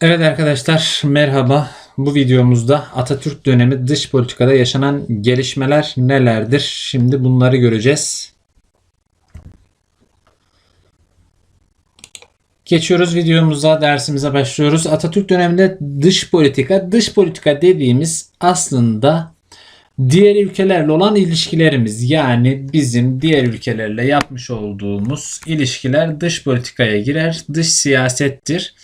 Evet arkadaşlar merhaba. Bu videomuzda Atatürk dönemi dış politikada yaşanan gelişmeler nelerdir? Şimdi bunları göreceğiz. Geçiyoruz videomuza, dersimize başlıyoruz. Atatürk döneminde dış politika, dış politika dediğimiz aslında diğer ülkelerle olan ilişkilerimiz yani bizim diğer ülkelerle yapmış olduğumuz ilişkiler dış politikaya girer, dış siyasettir.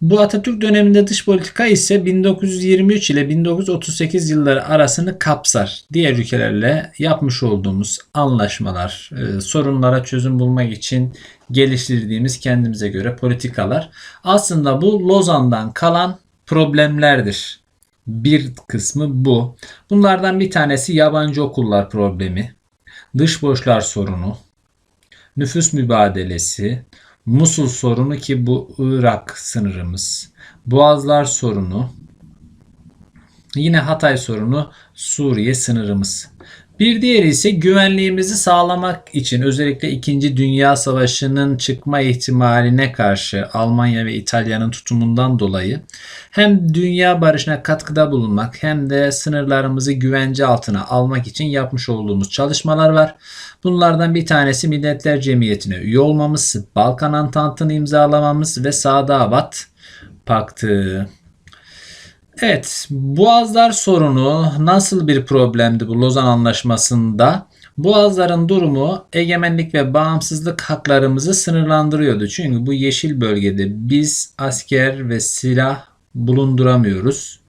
Bu Atatürk döneminde dış politika ise 1923 ile 1938 yılları arasını kapsar. Diğer ülkelerle yapmış olduğumuz anlaşmalar, e, sorunlara çözüm bulmak için geliştirdiğimiz kendimize göre politikalar. Aslında bu Lozan'dan kalan problemlerdir. Bir kısmı bu. Bunlardan bir tanesi yabancı okullar problemi, dış borçlar sorunu, nüfus mübadelesi, Musul sorunu ki bu Irak sınırımız. Boğazlar sorunu. Yine Hatay sorunu Suriye sınırımız. Bir diğeri ise güvenliğimizi sağlamak için özellikle 2. Dünya Savaşı'nın çıkma ihtimaline karşı Almanya ve İtalya'nın tutumundan dolayı hem dünya barışına katkıda bulunmak hem de sınırlarımızı güvence altına almak için yapmış olduğumuz çalışmalar var. Bunlardan bir tanesi Milletler Cemiyeti'ne üye olmamız, Balkan Antantı'nı imzalamamız ve Sadabat Paktı. Evet, Boğazlar sorunu nasıl bir problemdi bu Lozan Anlaşması'nda? Boğazların durumu egemenlik ve bağımsızlık haklarımızı sınırlandırıyordu. Çünkü bu yeşil bölgede biz asker ve silah bulunduramıyoruz.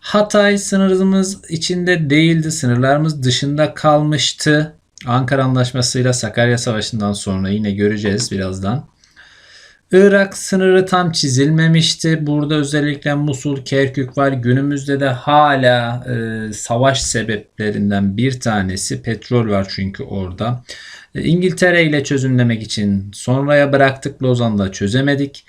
Hatay sınırımız içinde değildi. Sınırlarımız dışında kalmıştı. Ankara Anlaşması'yla Sakarya Savaşı'ndan sonra yine göreceğiz birazdan. Irak sınırı tam çizilmemişti. Burada özellikle Musul, Kerkük var. Günümüzde de hala e, savaş sebeplerinden bir tanesi petrol var çünkü orada. E, İngiltere ile çözümlemek için sonraya bıraktık. Lozan'da çözemedik.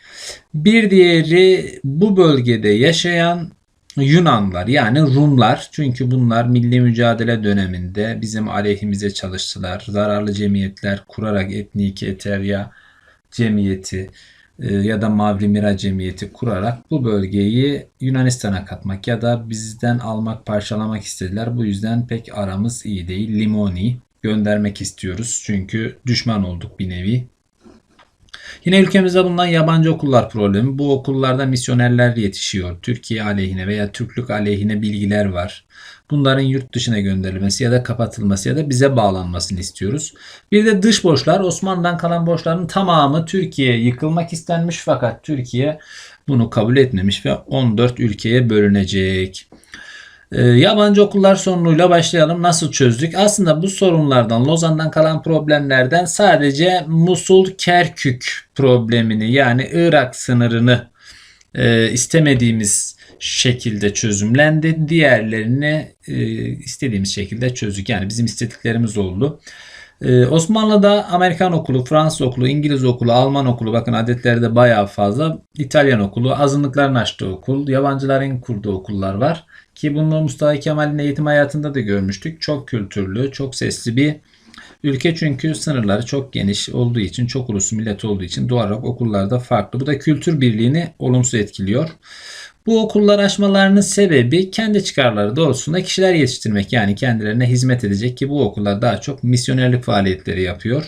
Bir diğeri bu bölgede yaşayan Yunanlar yani Rumlar çünkü bunlar milli mücadele döneminde bizim aleyhimize çalıştılar. Zararlı cemiyetler kurarak etnik eterya cemiyeti e, ya da Mavri Mira cemiyeti kurarak bu bölgeyi Yunanistan'a katmak ya da bizden almak, parçalamak istediler. Bu yüzden pek aramız iyi değil. Limoni göndermek istiyoruz. Çünkü düşman olduk bir nevi. Yine ülkemizde bulunan yabancı okullar problemi. Bu okullarda misyonerler yetişiyor. Türkiye aleyhine veya Türklük aleyhine bilgiler var. Bunların yurt dışına gönderilmesi ya da kapatılması ya da bize bağlanmasını istiyoruz. Bir de dış borçlar. Osmanlı'dan kalan borçların tamamı Türkiye'ye yıkılmak istenmiş fakat Türkiye bunu kabul etmemiş ve 14 ülkeye bölünecek. Ee, yabancı okullar sorunuyla başlayalım. Nasıl çözdük? Aslında bu sorunlardan, Lozan'dan kalan problemlerden sadece Musul Kerkük problemini yani Irak sınırını e, istemediğimiz şekilde çözümlendi. Diğerlerini e, istediğimiz şekilde çözdük. Yani bizim istediklerimiz oldu. Ee, Osmanlı'da Amerikan okulu, Fransız okulu, İngiliz okulu, Alman okulu bakın adetleri de bayağı fazla. İtalyan okulu, azınlıkların açtığı okul, yabancıların kurduğu okullar var. Ki bunu Mustafa Kemal'in eğitim hayatında da görmüştük. Çok kültürlü, çok sesli bir ülke çünkü sınırları çok geniş olduğu için, çok uluslu millet olduğu için doğal olarak okullarda farklı. Bu da kültür birliğini olumsuz etkiliyor. Bu okullar açmalarının sebebi kendi çıkarları doğrultusunda kişiler yetiştirmek yani kendilerine hizmet edecek ki bu okullar daha çok misyonerlik faaliyetleri yapıyor.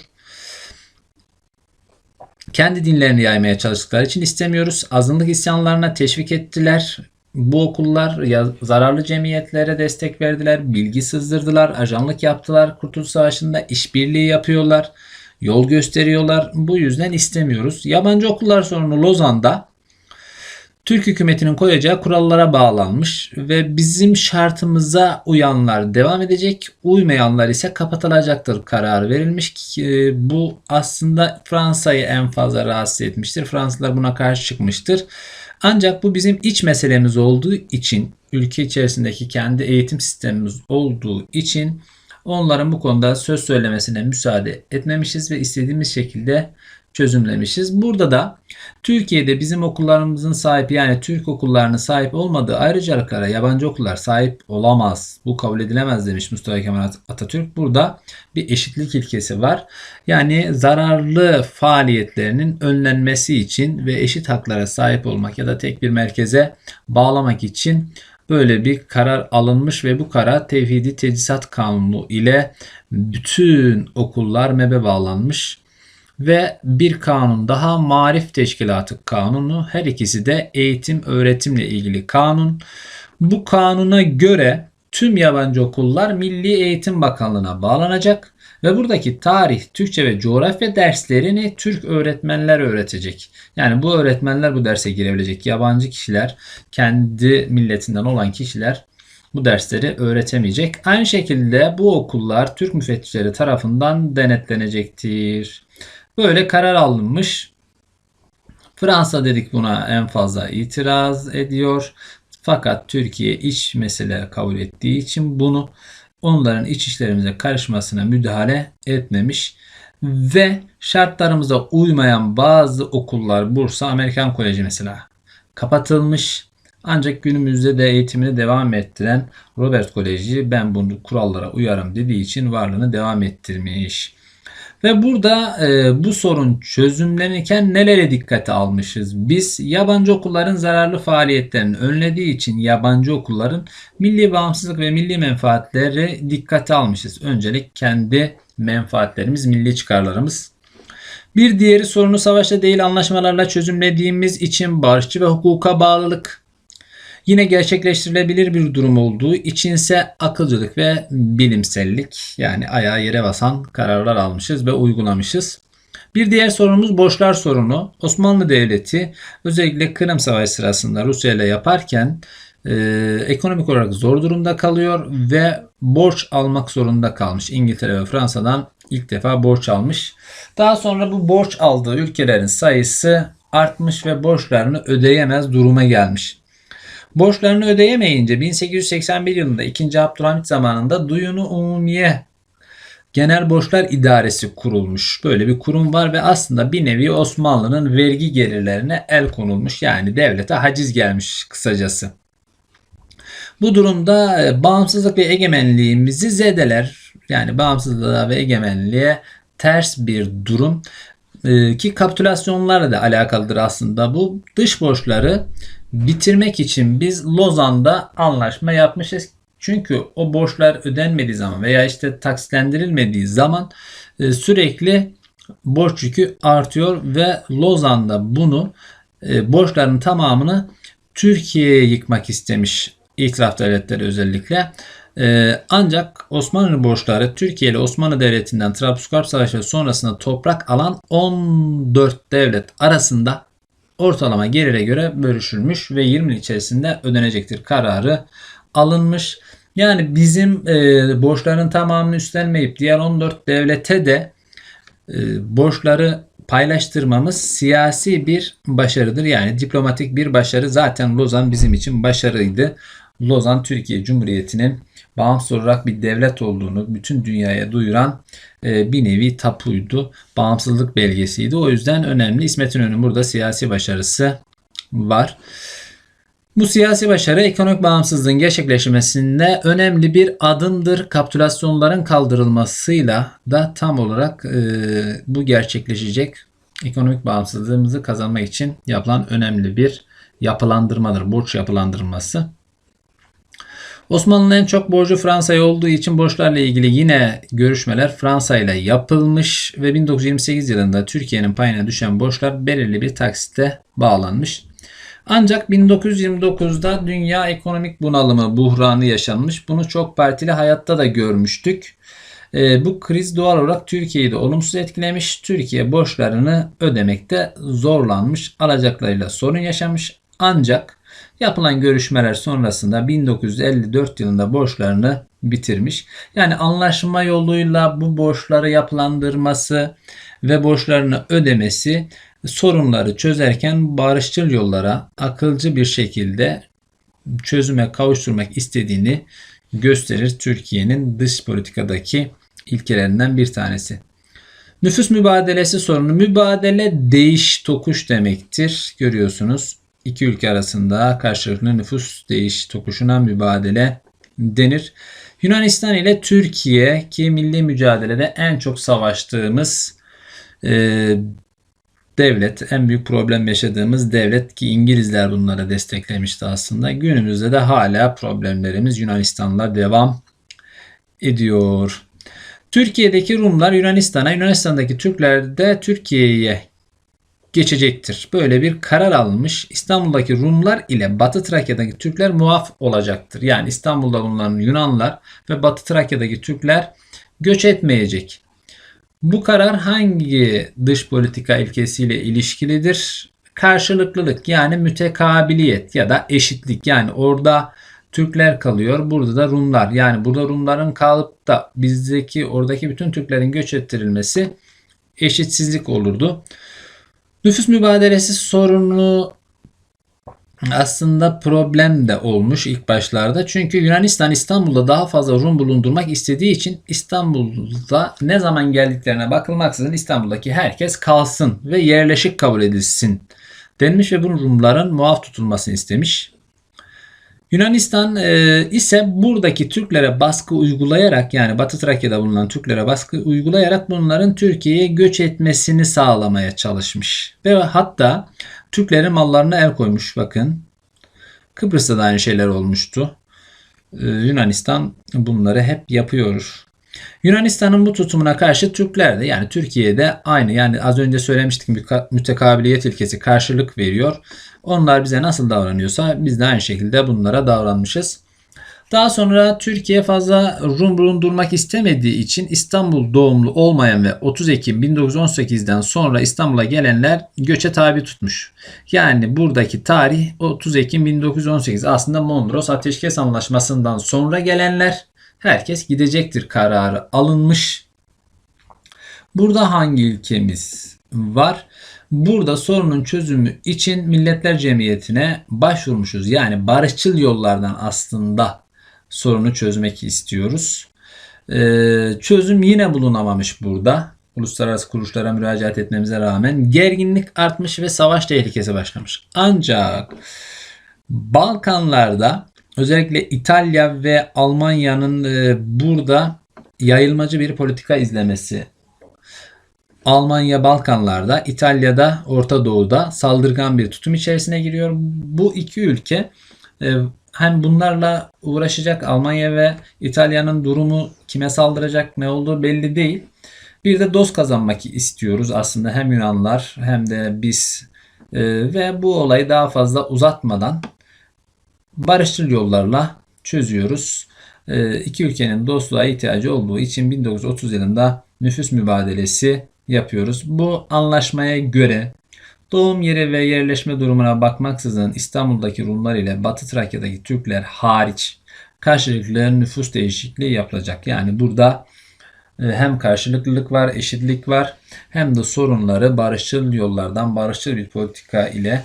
Kendi dinlerini yaymaya çalıştıkları için istemiyoruz. Azınlık isyanlarına teşvik ettiler. Bu okullar zararlı cemiyetlere destek verdiler, bilgi sızdırdılar, ajanlık yaptılar. Kurtuluş Savaşı'nda işbirliği yapıyorlar, yol gösteriyorlar. Bu yüzden istemiyoruz. Yabancı okullar sorunu Lozan'da Türk hükümetinin koyacağı kurallara bağlanmış ve bizim şartımıza uyanlar devam edecek, uymayanlar ise kapatılacaktır kararı verilmiş. ki Bu aslında Fransa'yı en fazla rahatsız etmiştir. Fransızlar buna karşı çıkmıştır. Ancak bu bizim iç meselemiz olduğu için, ülke içerisindeki kendi eğitim sistemimiz olduğu için onların bu konuda söz söylemesine müsaade etmemişiz ve istediğimiz şekilde çözümlemişiz. Burada da Türkiye'de bizim okullarımızın sahip yani Türk okullarının sahip olmadığı ayrıcalıklara yabancı okullar sahip olamaz. Bu kabul edilemez demiş Mustafa Kemal Atatürk. Burada bir eşitlik ilkesi var. Yani zararlı faaliyetlerinin önlenmesi için ve eşit haklara sahip olmak ya da tek bir merkeze bağlamak için böyle bir karar alınmış ve bu karar Tevhidi Tedrisat Kanunu ile bütün okullar MEB'e bağlanmış ve bir kanun daha Marif Teşkilatı Kanunu her ikisi de eğitim öğretimle ilgili kanun. Bu kanuna göre tüm yabancı okullar Milli Eğitim Bakanlığı'na bağlanacak ve buradaki tarih, Türkçe ve coğrafya derslerini Türk öğretmenler öğretecek. Yani bu öğretmenler bu derse girebilecek. Yabancı kişiler, kendi milletinden olan kişiler bu dersleri öğretemeyecek. Aynı şekilde bu okullar Türk müfettişleri tarafından denetlenecektir. Böyle karar alınmış. Fransa dedik buna en fazla itiraz ediyor. Fakat Türkiye iç mesele kabul ettiği için bunu onların iç işlerimize karışmasına müdahale etmemiş ve şartlarımıza uymayan bazı okullar Bursa Amerikan Koleji mesela kapatılmış. Ancak günümüzde de eğitimini devam ettiren Robert Koleji ben bunu kurallara uyarım dediği için varlığını devam ettirmiş. Ve burada e, bu sorun çözümlenirken nelere dikkate almışız? Biz yabancı okulların zararlı faaliyetlerini önlediği için yabancı okulların milli bağımsızlık ve milli menfaatleri dikkate almışız. Öncelik kendi menfaatlerimiz, milli çıkarlarımız. Bir diğeri sorunu savaşta değil anlaşmalarla çözümlediğimiz için barışçı ve hukuka bağlılık. Yine gerçekleştirilebilir bir durum olduğu içinse akılcılık ve bilimsellik yani ayağa yere basan kararlar almışız ve uygulamışız. Bir diğer sorunumuz borçlar sorunu. Osmanlı Devleti özellikle Kırım Savaşı sırasında Rusya ile yaparken e, ekonomik olarak zor durumda kalıyor ve borç almak zorunda kalmış. İngiltere ve Fransa'dan ilk defa borç almış. Daha sonra bu borç aldığı ülkelerin sayısı artmış ve borçlarını ödeyemez duruma gelmiş. Borçlarını ödeyemeyince 1881 yılında 2. Abdülhamit zamanında Duyunu Umumiye Genel Borçlar İdaresi kurulmuş. Böyle bir kurum var ve aslında bir nevi Osmanlı'nın vergi gelirlerine el konulmuş. Yani devlete haciz gelmiş kısacası. Bu durumda e, bağımsızlık ve egemenliğimizi zedeler. Yani bağımsızlığa ve egemenliğe ters bir durum e, ki kapitülasyonlarla da alakalıdır aslında. Bu dış borçları bitirmek için biz Lozan'da anlaşma yapmışız. Çünkü o borçlar ödenmediği zaman veya işte taksitlendirilmediği zaman e, sürekli borç yükü artıyor ve Lozan'da bunu e, borçların tamamını Türkiye'ye yıkmak istemiş itiraf devletleri özellikle. E, ancak Osmanlı borçları Türkiye ile Osmanlı Devleti'nden Trablusgarp Savaşı sonrasında toprak alan 14 devlet arasında ortalama gelire göre bölüşülmüş ve 20 yıl içerisinde ödenecektir kararı alınmış. Yani bizim e, borçların tamamını üstlenmeyip diğer 14 devlete de e, borçları paylaştırmamız siyasi bir başarıdır. Yani diplomatik bir başarı. Zaten Lozan bizim için başarıydı. Lozan Türkiye Cumhuriyeti'nin bağımsız olarak bir devlet olduğunu bütün dünyaya duyuran e, bir nevi tapuydu. Bağımsızlık belgesiydi. O yüzden önemli. İsmet İnönü'nün burada siyasi başarısı var. Bu siyasi başarı ekonomik bağımsızlığın gerçekleşmesinde önemli bir adımdır. Kapitülasyonların kaldırılmasıyla da tam olarak e, bu gerçekleşecek. Ekonomik bağımsızlığımızı kazanmak için yapılan önemli bir yapılandırmadır. Borç yapılandırması. Osmanlı'nın en çok borcu Fransa'ya olduğu için borçlarla ilgili yine görüşmeler Fransa ile yapılmış ve 1928 yılında Türkiye'nin payına düşen borçlar belirli bir taksite bağlanmış. Ancak 1929'da dünya ekonomik bunalımı, buhranı yaşanmış. Bunu çok partili hayatta da görmüştük. E, bu kriz doğal olarak Türkiye'yi de olumsuz etkilemiş. Türkiye borçlarını ödemekte zorlanmış. Alacaklarıyla sorun yaşamış. Ancak Yapılan görüşmeler sonrasında 1954 yılında borçlarını bitirmiş. Yani anlaşma yoluyla bu borçları yapılandırması ve borçlarını ödemesi sorunları çözerken barışçıl yollara akılcı bir şekilde çözüme kavuşturmak istediğini gösterir Türkiye'nin dış politikadaki ilkelerinden bir tanesi. Nüfus mübadelesi sorunu. Mübadele değiş tokuş demektir. Görüyorsunuz. İki ülke arasında karşılıklı nüfus değiş tokuşuna mübadele denir. Yunanistan ile Türkiye ki milli mücadelede en çok savaştığımız e, devlet, en büyük problem yaşadığımız devlet ki İngilizler bunlara desteklemişti aslında. Günümüzde de hala problemlerimiz Yunanistan'la devam ediyor. Türkiye'deki Rumlar Yunanistan'a, Yunanistan'daki Türkler de Türkiye'ye geçecektir. Böyle bir karar alınmış. İstanbul'daki Rumlar ile Batı Trakya'daki Türkler muaf olacaktır. Yani İstanbul'da bulunan Yunanlar ve Batı Trakya'daki Türkler göç etmeyecek. Bu karar hangi dış politika ilkesiyle ilişkilidir? Karşılıklılık yani mütekabiliyet ya da eşitlik yani orada Türkler kalıyor. Burada da Rumlar. Yani burada Rumların kalıp da bizdeki oradaki bütün Türklerin göç ettirilmesi eşitsizlik olurdu. Nüfus mübadelesi sorunu aslında problem de olmuş ilk başlarda. Çünkü Yunanistan İstanbul'da daha fazla Rum bulundurmak istediği için İstanbul'da ne zaman geldiklerine bakılmaksızın İstanbul'daki herkes kalsın ve yerleşik kabul edilsin denmiş ve bunun Rumların muaf tutulmasını istemiş. Yunanistan e, ise buradaki Türklere baskı uygulayarak yani Batı Trakya'da bulunan Türklere baskı uygulayarak bunların Türkiye'ye göç etmesini sağlamaya çalışmış. Ve hatta Türklerin mallarına el koymuş bakın. Kıbrıs'ta da aynı şeyler olmuştu. E, Yunanistan bunları hep yapıyor. Yunanistan'ın bu tutumuna karşı Türkler de yani Türkiye'de aynı yani az önce söylemiştik mütekabiliyet ilkesi karşılık veriyor. Onlar bize nasıl davranıyorsa biz de aynı şekilde bunlara davranmışız. Daha sonra Türkiye fazla Rum bulundurmak istemediği için İstanbul doğumlu olmayan ve 30 Ekim 1918'den sonra İstanbul'a gelenler göçe tabi tutmuş. Yani buradaki tarih 30 Ekim 1918 aslında Mondros Ateşkes Anlaşması'ndan sonra gelenler herkes gidecektir kararı alınmış. Burada hangi ülkemiz var? Burada sorunun çözümü için Milletler Cemiyeti'ne başvurmuşuz. Yani barışçıl yollardan aslında sorunu çözmek istiyoruz. Ee, çözüm yine bulunamamış burada. Uluslararası kuruluşlara müracaat etmemize rağmen gerginlik artmış ve savaş tehlikesi başlamış. Ancak Balkanlarda özellikle İtalya ve Almanya'nın e, burada yayılmacı bir politika izlemesi Almanya Balkanlarda, İtalya'da, Orta Doğu'da saldırgan bir tutum içerisine giriyor. Bu iki ülke e, hem bunlarla uğraşacak Almanya ve İtalya'nın durumu kime saldıracak ne olduğu belli değil. Bir de dost kazanmak istiyoruz aslında hem Yunanlar hem de biz e, ve bu olayı daha fazla uzatmadan barışçıl yollarla çözüyoruz. E, iki ülkenin dostluğa ihtiyacı olduğu için 1930 yılında nüfus mübadelesi yapıyoruz. Bu anlaşmaya göre doğum yeri ve yerleşme durumuna bakmaksızın İstanbul'daki Rumlar ile Batı Trakya'daki Türkler hariç karşılıklı nüfus değişikliği yapılacak. Yani burada e, hem karşılıklılık var, eşitlik var hem de sorunları barışçıl yollardan, barışçıl bir politika ile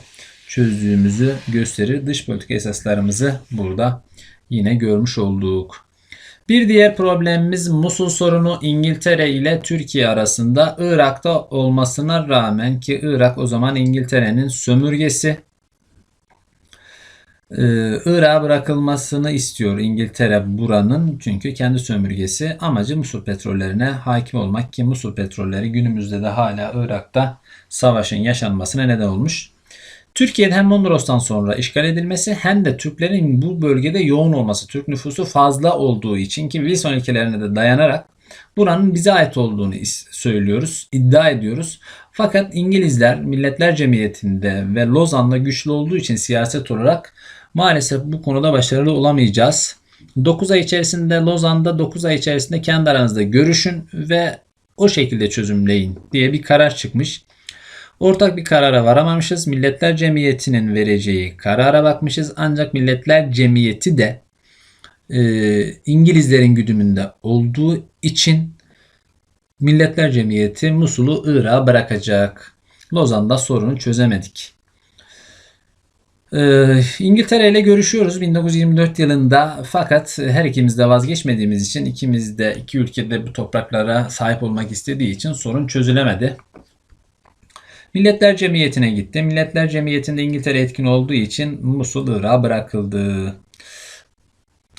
çözdüğümüzü gösterir. Dış politika esaslarımızı burada yine görmüş olduk. Bir diğer problemimiz Musul sorunu İngiltere ile Türkiye arasında Irak'ta olmasına rağmen ki Irak o zaman İngiltere'nin sömürgesi. Ee, Irak'a bırakılmasını istiyor İngiltere buranın çünkü kendi sömürgesi amacı Musul petrollerine hakim olmak ki Musul petrolleri günümüzde de hala Irak'ta savaşın yaşanmasına neden olmuş. Türkiye'nin hem Mondros'tan sonra işgal edilmesi hem de Türklerin bu bölgede yoğun olması, Türk nüfusu fazla olduğu için ki Wilson ilkelerine de dayanarak buranın bize ait olduğunu söylüyoruz, iddia ediyoruz. Fakat İngilizler Milletler Cemiyeti'nde ve Lozan'da güçlü olduğu için siyaset olarak maalesef bu konuda başarılı olamayacağız. 9 ay içerisinde Lozan'da 9 ay içerisinde kendi aranızda görüşün ve o şekilde çözümleyin diye bir karar çıkmış. Ortak bir karara varamamışız. Milletler Cemiyeti'nin vereceği karara bakmışız. Ancak Milletler Cemiyeti de e, İngilizlerin güdümünde olduğu için Milletler Cemiyeti Musul'u Irak'a bırakacak. Lozan'da sorunu çözemedik. Ee, İngiltere ile görüşüyoruz 1924 yılında fakat her ikimiz de vazgeçmediğimiz için ikimiz de iki ülkede bu topraklara sahip olmak istediği için sorun çözülemedi. Milletler Cemiyeti'ne gitti. Milletler Cemiyeti'nde İngiltere etkin olduğu için Musul Irak'a bırakıldı.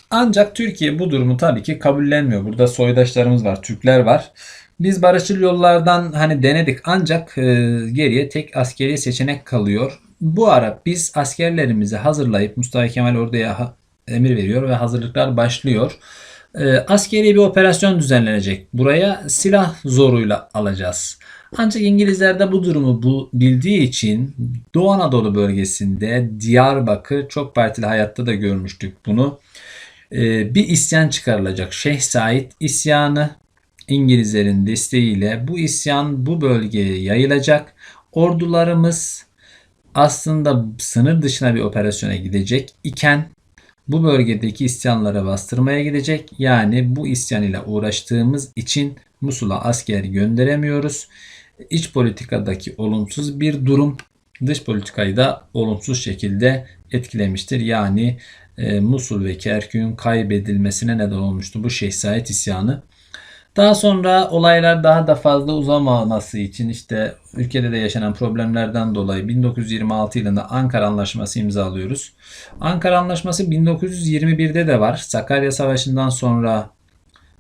Ancak Türkiye bu durumu tabii ki kabullenmiyor. Burada soydaşlarımız var, Türkler var. Biz barışçıl yollardan hani denedik ancak e, geriye tek askeri seçenek kalıyor. Bu ara biz askerlerimizi hazırlayıp Mustafa Kemal orduya emir veriyor ve hazırlıklar başlıyor. E, askeri bir operasyon düzenlenecek. Buraya silah zoruyla alacağız. Ancak İngilizler de bu durumu bu bildiği için Doğu Anadolu bölgesinde Diyarbakır çok partili hayatta da görmüştük bunu. E, bir isyan çıkarılacak. Şeyh Said isyanı İngilizlerin desteğiyle bu isyan bu bölgeye yayılacak. Ordularımız aslında sınır dışına bir operasyona gidecek iken bu bölgedeki isyanlara bastırmaya gidecek. Yani bu isyan ile uğraştığımız için Musul'a asker gönderemiyoruz. İç politikadaki olumsuz bir durum dış politikayı da olumsuz şekilde etkilemiştir. Yani e, Musul ve Kerkük'ün kaybedilmesine neden olmuştu bu Said isyanı. Daha sonra olaylar daha da fazla uzamaması için işte ülkede de yaşanan problemlerden dolayı 1926 yılında Ankara Anlaşması imzalıyoruz. Ankara Anlaşması 1921'de de var. Sakarya Savaşı'ndan sonra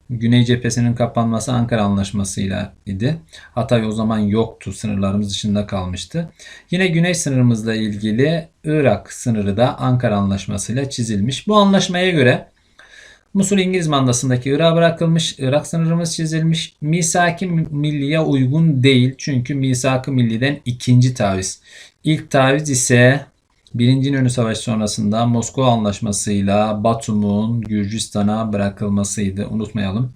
Güney cephesinin kapanması Ankara Anlaşması'yla idi. Hatay o zaman yoktu. Sınırlarımız dışında kalmıştı. Yine güney sınırımızla ilgili Irak sınırı da Ankara Anlaşması'yla çizilmiş. Bu anlaşmaya göre Musul İngiliz mandasındaki Irak'a bırakılmış, Irak sınırımız çizilmiş. Misak-ı Milliye uygun değil çünkü Misak-ı Milli'den ikinci taviz. İlk taviz ise Birinci İnönü Savaşı sonrasında Moskova Anlaşması'yla Batum'un Gürcistan'a bırakılmasıydı. Unutmayalım.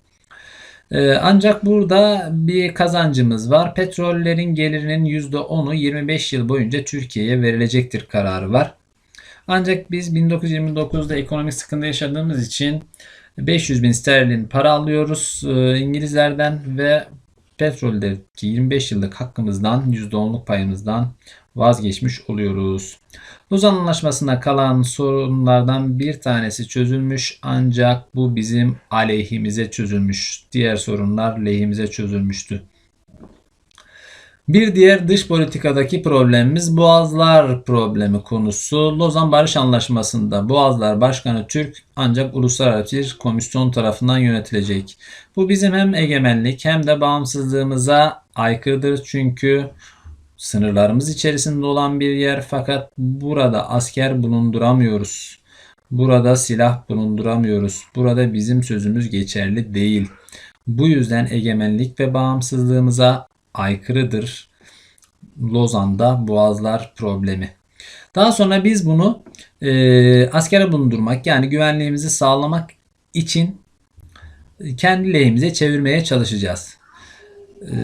Ee, ancak burada bir kazancımız var. Petrollerin gelirinin %10'u 25 yıl boyunca Türkiye'ye verilecektir kararı var. Ancak biz 1929'da ekonomik sıkıntı yaşadığımız için 500 bin sterlin para alıyoruz e, İngilizlerden ve petroldeki 25 yıllık hakkımızdan %10'luk payımızdan vazgeçmiş oluyoruz. Lozan Anlaşması'nda kalan sorunlardan bir tanesi çözülmüş ancak bu bizim aleyhimize çözülmüş. Diğer sorunlar lehimize çözülmüştü. Bir diğer dış politikadaki problemimiz Boğazlar problemi konusu. Lozan Barış Anlaşması'nda Boğazlar Başkanı Türk ancak uluslararası bir komisyon tarafından yönetilecek. Bu bizim hem egemenlik hem de bağımsızlığımıza aykırıdır çünkü sınırlarımız içerisinde olan bir yer fakat burada asker bulunduramıyoruz. Burada silah bulunduramıyoruz. Burada bizim sözümüz geçerli değil. Bu yüzden egemenlik ve bağımsızlığımıza aykırıdır. Lozan'da Boğazlar problemi. Daha sonra biz bunu e, askere bulundurmak yani güvenliğimizi sağlamak için kendi lehimize çevirmeye çalışacağız. E,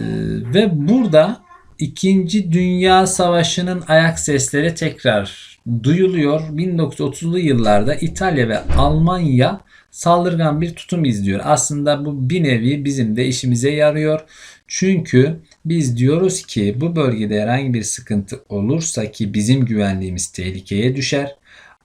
ve burada İkinci Dünya Savaşı'nın ayak sesleri tekrar duyuluyor. 1930'lu yıllarda İtalya ve Almanya saldırgan bir tutum izliyor. Aslında bu bir nevi bizim de işimize yarıyor. Çünkü biz diyoruz ki bu bölgede herhangi bir sıkıntı olursa ki bizim güvenliğimiz tehlikeye düşer.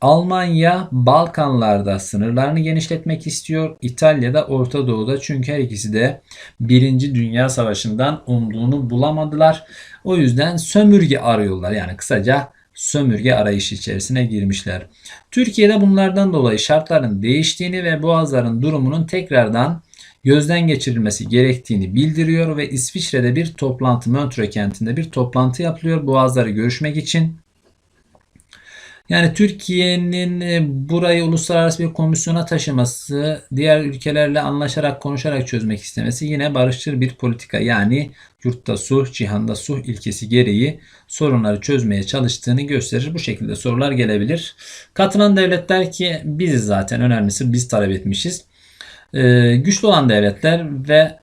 Almanya Balkanlarda sınırlarını genişletmek istiyor. İtalya da Orta Doğu'da çünkü her ikisi de Birinci Dünya Savaşı'ndan umduğunu bulamadılar. O yüzden sömürge arıyorlar. Yani kısaca sömürge arayışı içerisine girmişler. Türkiye'de bunlardan dolayı şartların değiştiğini ve boğazların durumunun tekrardan gözden geçirilmesi gerektiğini bildiriyor ve İsviçre'de bir toplantı Montreux kentinde bir toplantı yapılıyor boğazları görüşmek için. Yani Türkiye'nin e, burayı uluslararası bir komisyona taşıması, diğer ülkelerle anlaşarak konuşarak çözmek istemesi yine barışçıl bir politika. Yani yurtta sulh, cihanda sulh ilkesi gereği sorunları çözmeye çalıştığını gösterir. Bu şekilde sorular gelebilir. Katılan devletler ki biziz zaten önemlisi biz talep etmişiz. Ee, güçlü olan devletler ve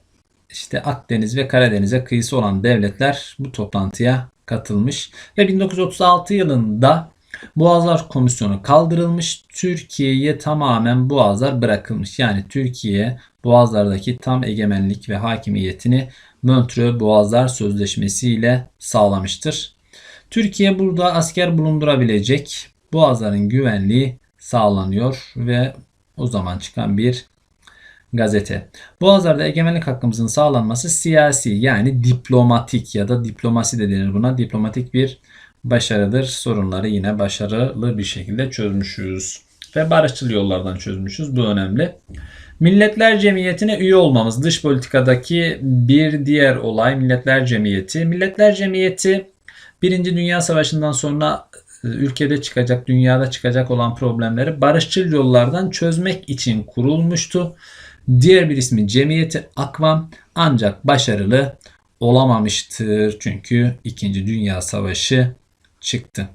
işte Akdeniz ve Karadeniz'e kıyısı olan devletler bu toplantıya katılmış ve 1936 yılında Boğazlar Komisyonu kaldırılmış. Türkiye'ye tamamen boğazlar bırakılmış. Yani Türkiye boğazlardaki tam egemenlik ve hakimiyetini Montreux Boğazlar Sözleşmesi ile sağlamıştır. Türkiye burada asker bulundurabilecek boğazların güvenliği sağlanıyor ve o zaman çıkan bir gazete. Boğazlarda egemenlik hakkımızın sağlanması siyasi yani diplomatik ya da diplomasi de denir buna. Diplomatik bir başarıdır. Sorunları yine başarılı bir şekilde çözmüşüz. Ve barışçıl yollardan çözmüşüz. Bu önemli. Milletler Cemiyeti'ne üye olmamız dış politikadaki bir diğer olay Milletler Cemiyeti. Milletler Cemiyeti Birinci Dünya Savaşı'ndan sonra e, ülkede çıkacak, dünyada çıkacak olan problemleri barışçıl yollardan çözmek için kurulmuştu. Diğer bir ismi Cemiyeti Akvam ancak başarılı olamamıştır. Çünkü 2. Dünya Savaşı çıktı.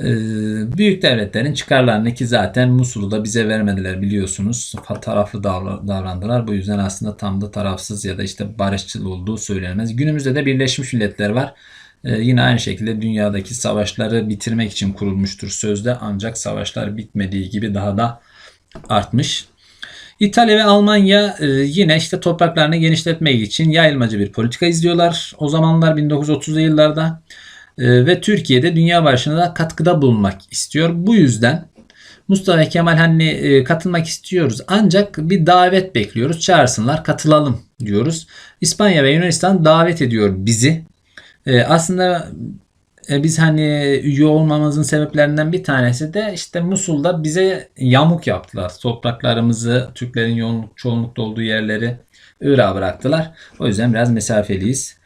Ee, büyük devletlerin çıkarlarını ki zaten Musul'u da bize vermediler biliyorsunuz. Taraflı davrandılar. Bu yüzden aslında tam da tarafsız ya da işte barışçıl olduğu söylenemez. Günümüzde de Birleşmiş Milletler var. Ee, yine aynı şekilde dünyadaki savaşları bitirmek için kurulmuştur sözde ancak savaşlar bitmediği gibi daha da artmış. İtalya ve Almanya e, yine işte topraklarını genişletmek için yayılmacı bir politika izliyorlar. O zamanlar 1930'lu yıllarda ve Türkiye'de dünya barışına da katkıda bulunmak istiyor. Bu yüzden Mustafa Kemal hani e, katılmak istiyoruz ancak bir davet bekliyoruz. Çağırsınlar katılalım diyoruz. İspanya ve Yunanistan davet ediyor bizi. Aslında e, biz hani üye olmamızın sebeplerinden bir tanesi de işte Musul'da bize yamuk yaptılar. Topraklarımızı, Türklerin yoğunluk, çoğunlukta olduğu yerleri Irak'a bıraktılar. O yüzden biraz mesafeliyiz.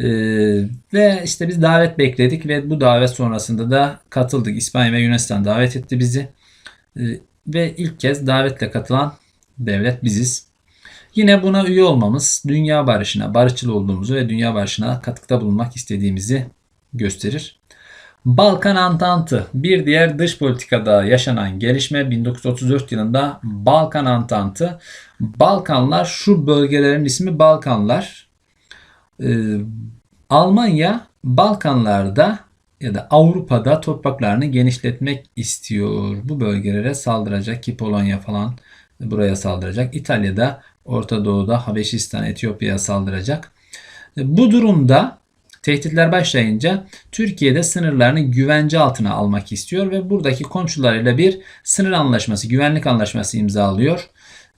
Ee, ve işte biz davet bekledik ve bu davet sonrasında da katıldık. İspanya ve Yunanistan davet etti bizi. Ee, ve ilk kez davetle katılan devlet biziz. Yine buna üye olmamız dünya barışına, barışçıl olduğumuzu ve dünya barışına katkıda bulunmak istediğimizi gösterir. Balkan Antantı bir diğer dış politikada yaşanan gelişme 1934 yılında Balkan Antantı. Balkanlar şu bölgelerin ismi Balkanlar. Ee, Almanya Balkanlarda ya da Avrupa'da topraklarını genişletmek istiyor. Bu bölgelere saldıracak ki Polonya falan buraya saldıracak. İtalya'da Orta Doğu'da Habeşistan, Etiyopya'ya saldıracak. Bu durumda Tehditler başlayınca Türkiye'de sınırlarını güvence altına almak istiyor ve buradaki komşularıyla bir sınır anlaşması, güvenlik anlaşması imzalıyor.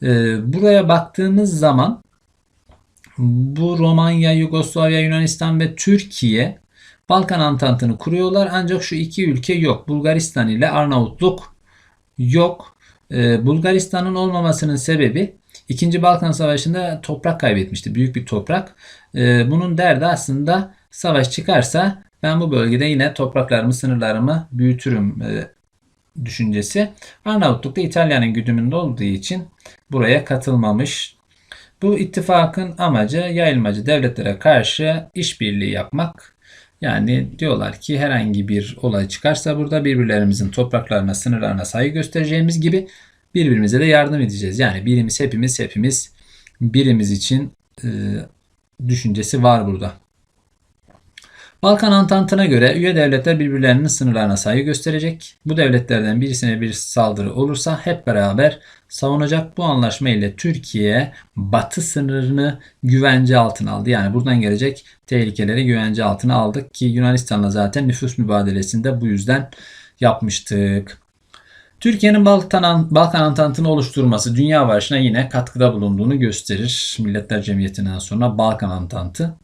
Ee, buraya baktığımız zaman bu Romanya, Yugoslavya, Yunanistan ve Türkiye Balkan Antantı'nı kuruyorlar ancak şu iki ülke yok. Bulgaristan ile Arnavutluk yok. Ee, Bulgaristan'ın olmamasının sebebi İkinci Balkan Savaşı'nda toprak kaybetmişti. Büyük bir toprak. Ee, bunun derdi aslında savaş çıkarsa ben bu bölgede yine topraklarımı, sınırlarımı büyütürüm e, düşüncesi. Arnavutluk da İtalya'nın güdümünde olduğu için buraya katılmamış. Bu ittifakın amacı yayılmacı devletlere karşı işbirliği yapmak. Yani diyorlar ki herhangi bir olay çıkarsa burada birbirlerimizin topraklarına, sınırlarına saygı göstereceğimiz gibi birbirimize de yardım edeceğiz. Yani birimiz hepimiz hepimiz birimiz için e, düşüncesi var burada. Balkan Antantı'na göre üye devletler birbirlerinin sınırlarına saygı gösterecek. Bu devletlerden birisine bir saldırı olursa hep beraber savunacak. Bu anlaşma ile Türkiye batı sınırını güvence altına aldı. Yani buradan gelecek tehlikeleri güvence altına aldık ki Yunanistan'la zaten nüfus mübadelesinde bu yüzden yapmıştık. Türkiye'nin Balkan, Balkan Antantı'nı oluşturması dünya barışına yine katkıda bulunduğunu gösterir. Milletler Cemiyeti'nden sonra Balkan Antantı.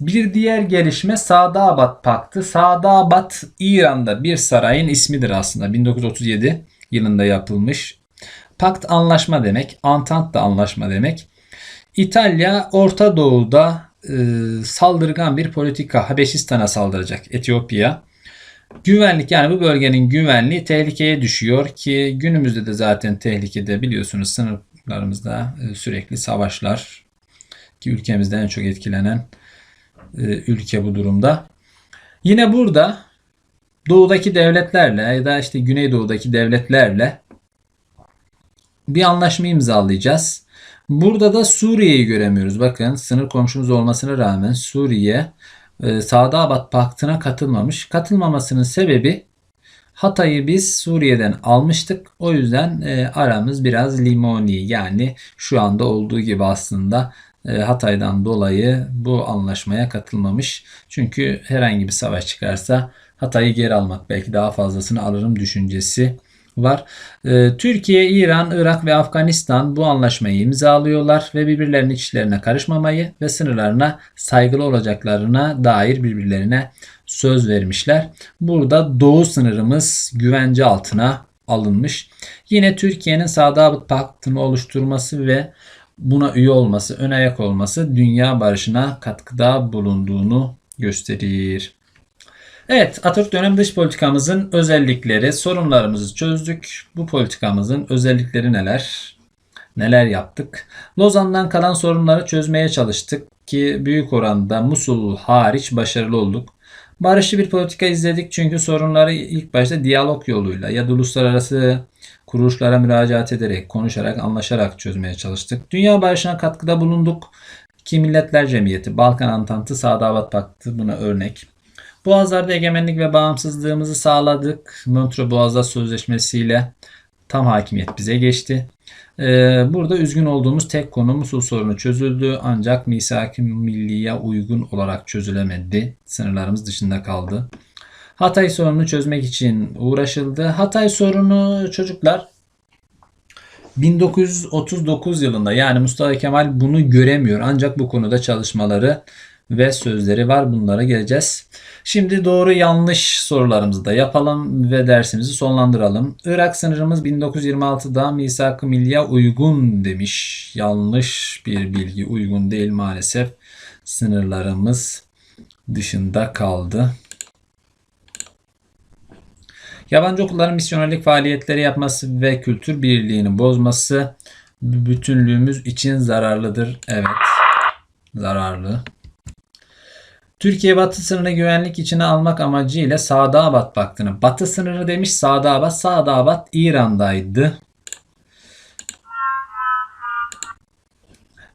Bir diğer gelişme Sadabat Paktı. Sadabat İran'da bir sarayın ismidir aslında. 1937 yılında yapılmış. Pakt anlaşma demek. Antant da anlaşma demek. İtalya Orta Doğu'da e, saldırgan bir politika Habeşistan'a saldıracak. Etiyopya. Güvenlik yani bu bölgenin güvenliği tehlikeye düşüyor ki günümüzde de zaten tehlikede biliyorsunuz sınırlarımızda e, sürekli savaşlar ki ülkemizde en çok etkilenen e, ülke bu durumda. Yine burada doğudaki devletlerle ya da işte güneydoğudaki devletlerle bir anlaşma imzalayacağız. Burada da Suriye'yi göremiyoruz. Bakın sınır komşumuz olmasına rağmen Suriye e, Sadabat Paktı'na katılmamış. Katılmamasının sebebi Hatay'ı biz Suriye'den almıştık. O yüzden e, aramız biraz limoni yani şu anda olduğu gibi aslında e, Hatay'dan dolayı bu anlaşmaya katılmamış. Çünkü herhangi bir savaş çıkarsa Hatay'ı geri almak belki daha fazlasını alırım düşüncesi var. E, Türkiye, İran, Irak ve Afganistan bu anlaşmayı imzalıyorlar ve birbirlerinin içlerine karışmamayı ve sınırlarına saygılı olacaklarına dair birbirlerine söz vermişler. Burada doğu sınırımız güvence altına alınmış. Yine Türkiye'nin Sadabat Paktı'nı oluşturması ve buna üye olması, ön ayak olması dünya barışına katkıda bulunduğunu gösterir. Evet, Atatürk dönem dış politikamızın özellikleri, sorunlarımızı çözdük. Bu politikamızın özellikleri neler? Neler yaptık? Lozan'dan kalan sorunları çözmeye çalıştık ki büyük oranda Musul hariç başarılı olduk. Barışçı bir politika izledik çünkü sorunları ilk başta diyalog yoluyla ya da uluslararası kuruluşlara müracaat ederek, konuşarak, anlaşarak çözmeye çalıştık. Dünya barışına katkıda bulunduk ki Milletler Cemiyeti, Balkan Antantı, Sadavat Paktı buna örnek. Boğazlarda egemenlik ve bağımsızlığımızı sağladık. Montreux Boğazlar Sözleşmesi ile tam hakimiyet bize geçti. Ee, burada üzgün olduğumuz tek konu Musul sorunu çözüldü ancak misak-ı milliye uygun olarak çözülemedi. Sınırlarımız dışında kaldı. Hatay sorununu çözmek için uğraşıldı. Hatay sorunu çocuklar 1939 yılında yani Mustafa Kemal bunu göremiyor. Ancak bu konuda çalışmaları ve sözleri var. Bunlara geleceğiz. Şimdi doğru yanlış sorularımızı da yapalım ve dersimizi sonlandıralım. Irak sınırımız 1926'da misak-ı milliye uygun demiş. Yanlış bir bilgi uygun değil maalesef. Sınırlarımız dışında kaldı. Yabancı okulların misyonerlik faaliyetleri yapması ve kültür birliğini bozması bütünlüğümüz için zararlıdır. Evet, zararlı. Türkiye batı sınırını güvenlik içine almak amacıyla Sadabat Paktı'nı batı sınırı demiş Sadabat. Sadabat İran'daydı.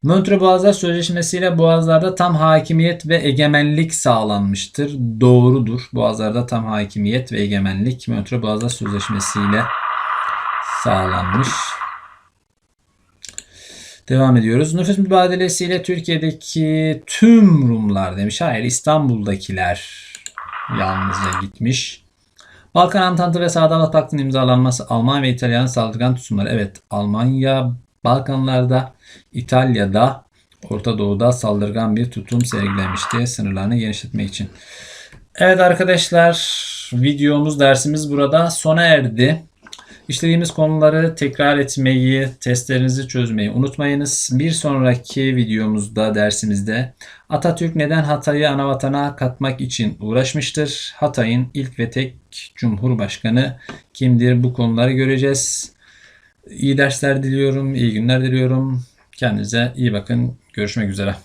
Montreux Boğazlar Sözleşmesi ile Boğazlarda tam hakimiyet ve egemenlik sağlanmıştır. Doğrudur. Boğazlarda tam hakimiyet ve egemenlik Montreux Boğazlar Sözleşmesi ile sağlanmış. Devam ediyoruz. Nüfus mübadelesiyle Türkiye'deki tüm Rumlar demiş. Hayır İstanbul'dakiler yalnızca gitmiş. Balkan Antantı ve Sadavat Paktı'nın imzalanması Almanya ve İtalya'nın saldırgan tutumları. Evet Almanya Balkanlarda, İtalya'da, Orta Doğu'da saldırgan bir tutum sergilemişti sınırlarını genişletmek için. Evet arkadaşlar videomuz dersimiz burada sona erdi. İşlediğimiz konuları tekrar etmeyi, testlerinizi çözmeyi unutmayınız. Bir sonraki videomuzda, dersimizde Atatürk neden Hatay'ı anavatana katmak için uğraşmıştır? Hatay'ın ilk ve tek Cumhurbaşkanı kimdir? Bu konuları göreceğiz. İyi dersler diliyorum, iyi günler diliyorum. Kendinize iyi bakın. Görüşmek üzere.